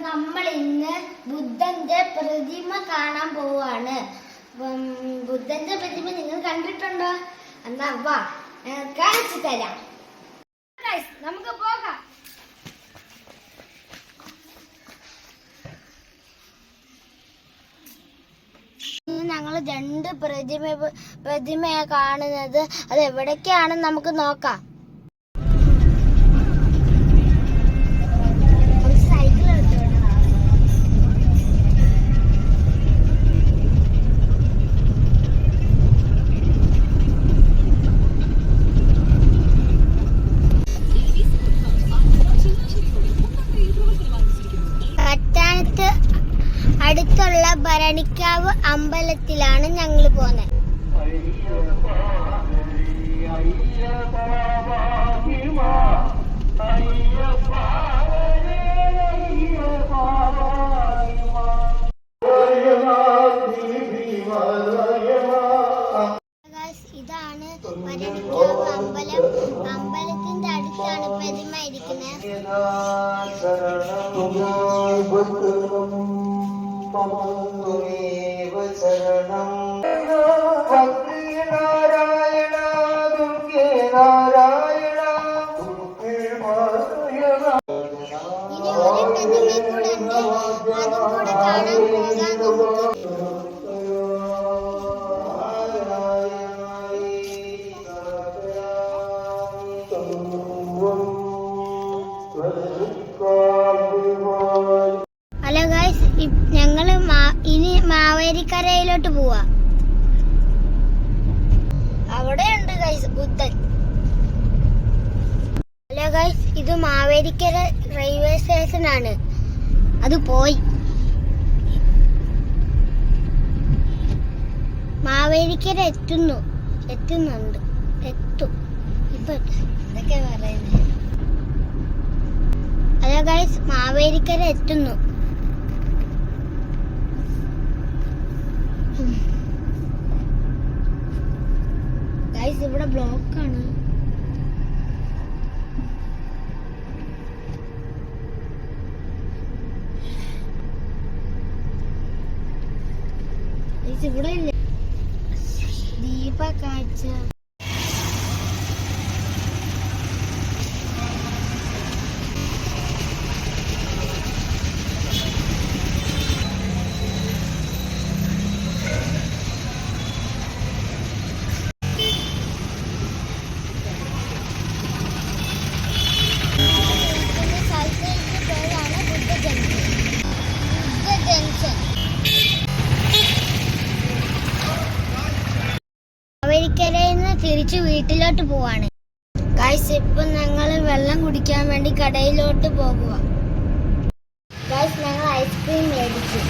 നമ്മൾ ഇന്ന് ബുദ്ധന്റെ പ്രതിമ കാണാൻ പോവാണ്. ബുദ്ധന്റെ പ്രതിമ നിങ്ങൾ കണ്ടിട്ടുണ്ടോ? എന്നാ വാ കാണിച്ചു തരാം. നമുക്ക് പോകാം. ഞങ്ങൾ രണ്ട് പ്രതിമ പ്രതിമയാണ് കാണുന്നത്. അത് എവിടേക്കാണെന്ന് നമുക്ക് നോക്കാം. അടുത്തുള്ള ഭരണിക്കാവ് അമ്പലത്തിലാണ് ഞങ്ങൾ പോന്നത് ഇതാണ് ഭരണിക്കാവ് അമ്പലം. അമ്പലത്തിന്റെ അടുത്താണ് പ്രതിമ ഇരിക്കുന്നത്. ഇനി ഒരു പ്രതിമ കൂടെ ഉണ്ട് അതും കൂടെ കാണാൻ മാവേലിക്കരയിലോട്ട് പോവാ. അവിടെ ഉണ്ട് ഗൈസ് ബുദ്ധൻ. ഹലോ ഗൈസ് ഇത് മാവേലിക്കര റെയിൽവേ സ്റ്റേഷൻ ആണ്. അത് പോയി. മാവേലിക്കര എത്തുന്നു. എത്തുന്നുണ്ട്. എത്തും. ഇപ്പൊ ഇതൊക്കെ പറയുന്നത്. ഹലോ ഗൈസ് മാവേലിക്കര എത്തുന്നു. ഗൈസ് ഇവിടെ ആണ്. ഇവിടെ ഇല്ല? ദീപ കാഴ്ച. തിരിച്ച് വീട്ടിലോട്ട് പോവാണ്. ഗൈസ് ഇപ്പം ഞങ്ങൾ വെള്ളം കുടിക്കാൻ വേണ്ടി കടയിലോട്ട് പോകുക ഗൈസ് ഞങ്ങൾ ഐസ്ക്രീം മേടിച്ചു.